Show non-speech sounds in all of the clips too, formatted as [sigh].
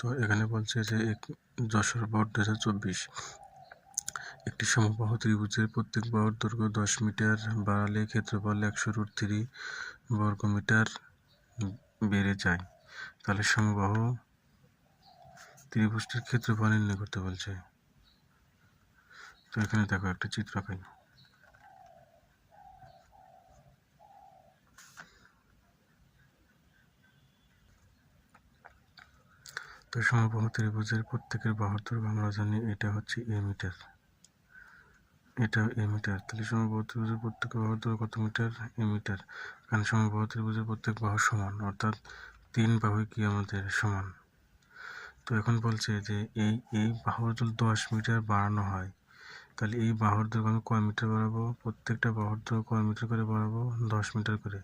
তো এখানে বলছে যে এক যশোর বোর্ড দু হাজার চব্বিশ। একটি সমবাহু ত্রিভুজের প্রত্যেক বাহুর দৈর্ঘ্য দশ মিটার, বাড়ালে ক্ষেত্রফল একশো রুট থ্রি বর্গমিটার বেড়ে যায়। তাহলে সমবাহু ত্রিভুজটির ক্ষেত্রফল নির্ণয় করতে বলছে। তো এখানে দেখো একটা চিত্র আঁকাই। তো সমবাহু ত্রিভুজের প্রত্যেকের দৈর্ঘ্য আমরা জানি, এটা হচ্ছে এ মিটার এটা এ মিটার তাহলে সমবাহু ত্রিভুজের প্রত্যেক দৈর্ঘ্য কত মিটার এ মিটার কারণ সমবাহু ত্রিভুজের প্রত্যেক বাহু সমান, অর্থাৎ তিন বাহুই কি আমাদের সমান? তো এখন বলছে যে এই এই বাহুর যদি দশ মিটার বাড়ানো হয়, তাহলে এই বাহুর দৈর্ঘ্য আমি কয় মিটার বাড়াবো? প্রত্যেকটা বাহুর দৈর্ঘ্য কয় মিটার করে বাড়াবো? দশ মিটার করে।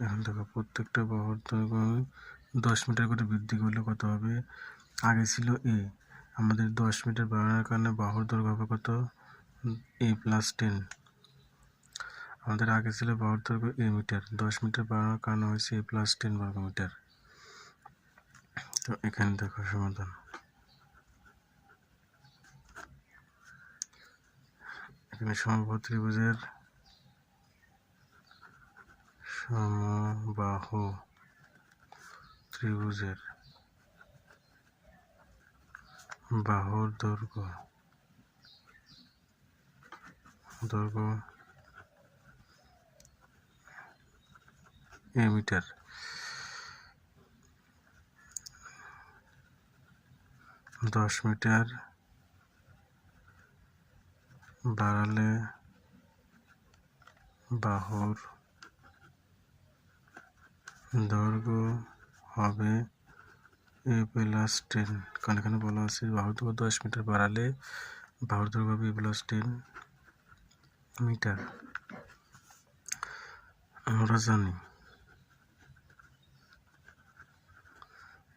এখন দেখো, প্রত্যেকটা বাহুর দৈর্ঘ্য আমি দশ মিটার করে বৃদ্ধি করলে কত হবে? আগে ছিল এ আমাদের দশ মিটার বাড়ানোর কারণে বাহুর দৈর্ঘ্য হবে কত? এ প্লাস টেন আমাদের আগে ছিল বাহুর দৈর্ঘ্য এ মিটার দশ মিটার বাড়ানোর কারণে হয়েছে এ প্লাস টেন বর্গ মিটার তো এখানে দেখো সমাধান। এখানে সমবাহু ত্রিভুজের সমবাহু ত্রিভুজের বাহুর দৈর্ঘ্য। দৈর্ঘ্য মিটার। দশ মিটার বাড়ালে বাহুর দৈর্ঘ্য হবে। এ প্লাস টেন কারণ এখানে বলা আছে বাহুর দৈর্ঘ্য দশ মিটার বাড়ালে বাহুর দৈর্ঘ্য হবে এ প্লাস টেন মিটার। আমরা জানি।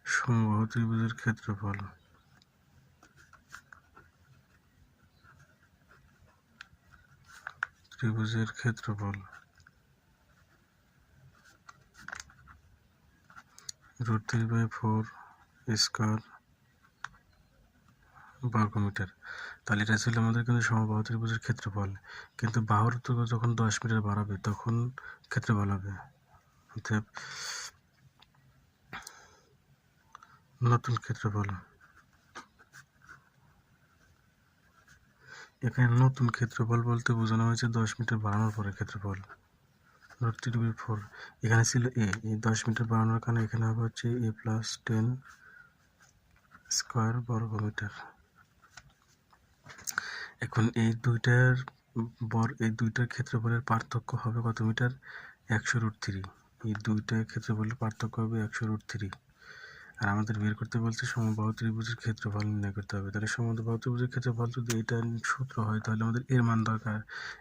সমবাহু ত্রিভুজের ক্ষেত্রফল। ত্রিভুজের ক্ষেত্রফল। Root three by four square বর্গমিটার তাহলে এটা ছিল আমাদের কিন্তু সমবাহু ত্রিভুজের ক্ষেত্রফল। কিন্তু বাহুর দৈর্ঘ্য যখন দশ মিটার বাড়াবে, তখন ক্ষেত্রফল হবে। অতএব নতুন ক্ষেত্রফল। এখানে নতুন ক্ষেত্রফল বলতে বোঝানো হয়েছে দশ মিটার বাড়ানোর পরে ক্ষেত্রফল। রুট থ্রি বি ফোর এখানে ছিল এ, এই দশ মিটার বাড়ানোর কারণে এখানে হবে হচ্ছে এ প্লাস টেন স্কোয়ার বর্গ মিটার এখন এই দুইটার বর, এই দুইটার ক্ষেত্রফলের পার্থক্য হবে কত মিটার? একশো রুট থ্রি এই দুইটার ক্ষেত্রফলের পার্থক্য হবে একশো রুট থ্রি আর আমাদের বের করতে বলছে সমবাহু ত্রিভুজের ক্ষেত্রফল নির্ণয় করতে হবে। তাহলে সমবাহু ত্রিভুজের ক্ষেত্রফল যদি এটা সূত্র হয়, তাহলে আমাদের এর মান দরকার।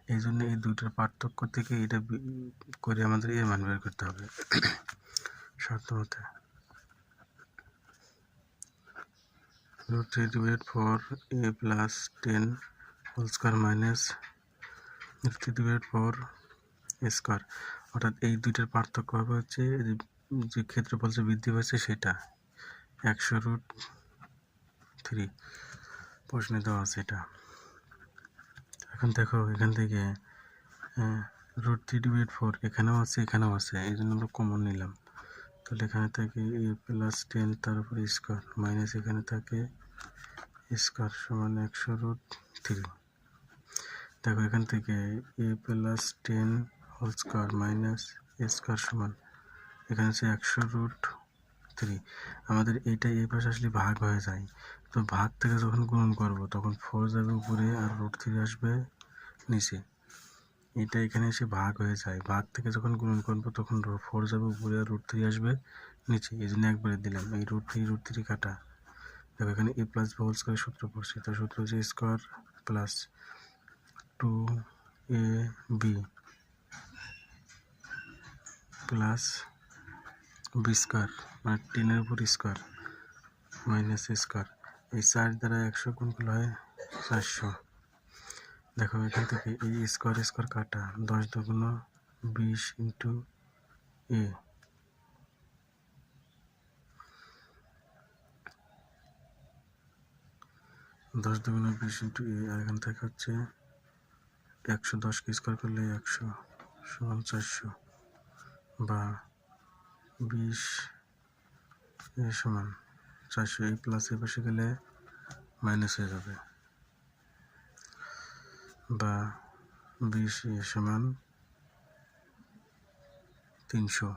এই জন্য এই দুইটার পার্থক্য থেকে এটা করে আমাদের এর মান বের করতে হবে। [coughs] শর্ত মতে। Three divide four A plus ten whole square minus root three divide four square. অর্থাৎ এই দুইটার পার্থক্য হবে হচ্ছে যে ক্ষেত্রফল যে বৃদ্ধি পাচ্ছে সেটা। একশো রুট থ্রি প্রশ্নে দেওয়া আছে এটা। এখন দেখো, এখান থেকে রুট থ্রি ডিভাইড ফোর এখানেও আছে এখানেও আছে, এই জন্য আমরা কমন নিলাম। তাহলে এখানে থাকে এ প্লাস টেন তার উপরে স্কোয়ার মাইনাস এখানে থাকে স্কোয়ার সমান একশো রুট থ্রি দেখো, এখান থেকে A plus ten whole square minus square সমান, এখানে আছে একশো রুট থ্রি আমাদের এইটা এই পাশে আসলে ভাগ হয়ে যায়। তো ভাগ থেকে যখন গুণন করব, তখন ফোর যাবে উপরে আর রুট থ্রি আসবে নিচে। এটা এখানে এসে ভাগ হয়ে যায়। ভাগ থেকে যখন গুণন করব, তখন ফোর যাবে উপরে আর রুট থ্রি আসবে নিচে। এই জন্য একবারে দিলাম, এই রুট থ্রি রুট থ্রি কাটা। দেখো এখানে এ প্লাস হোল স্কোয়ার সূত্র পড়ছে। তার সূত্র হচ্ছে square plus two A B plus B square square মানে টেনের উপর স্কোয়ার মাইনাস স্কোয়ার এই চার দ্বারা একশো কোনগুলো হয় চারশো। দেখো, এখান থেকে এই স্কোয়ার স্কোয়ার কাটা দশ দুগুণ বিশ ইন্টু এ। দশ দুগুণ বিশ ইন্টু এ, আর এখান থেকে হচ্ছে একশো দশকে স্কোয়ার করলে একশো সমান চারশো বা বিশ, এ সমান। চারশো এই প্লাস এ পাশে গেলে মাইনাস হয়ে যাবে। বা বিশ এ সমান তিনশো।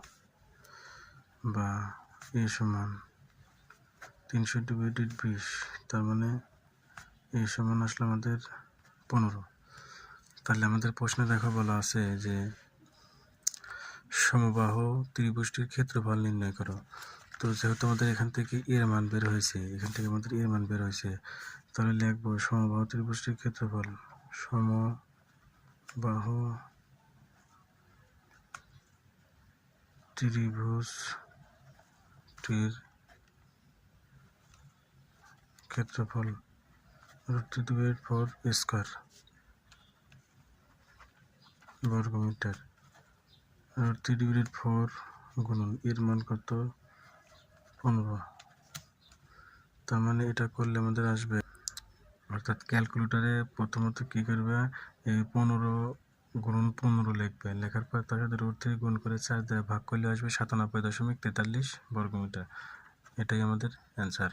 বা এ সমান তিনশো ডিভাইডেড বিশ, তার মানে এ সমান আসলে আমাদের পনেরো। তাহলে আমাদের প্রশ্নে দেখা বলা আছে যে সমবাহ ত্রিভুজটির ক্ষেত্রফল নির্ণয় করো। তো যেহেতু আমাদের এখান থেকে এর মান বের হয়েছে, এখান থেকে আমাদের এর মান বের হয়েছে, তাহলে লিখব সমবাহ ত্রিভুজটির ক্ষেত্রফল। সমবাহ ত্রিভুজটির ক্ষেত্রফল রুট ফোর স্কোয়ার বর্গ metre root three divide four গুণন, এর মান কত? পনেরো। তার মানে এটা করলে আমাদের আসবে, অর্থাৎ ক্যালকুলেটারে প্রথমত কী করবে? এই পনেরো গুণন পনেরো লিখবে। লেখার পর তার সাথে রুট থ্রি গুণ করে চার দ্বারা ভাগ করলে আসবে সাতানব্বই দশমিক তেতাল্লিশ বর্গমিটার। এটাই আমাদের অ্যান্সার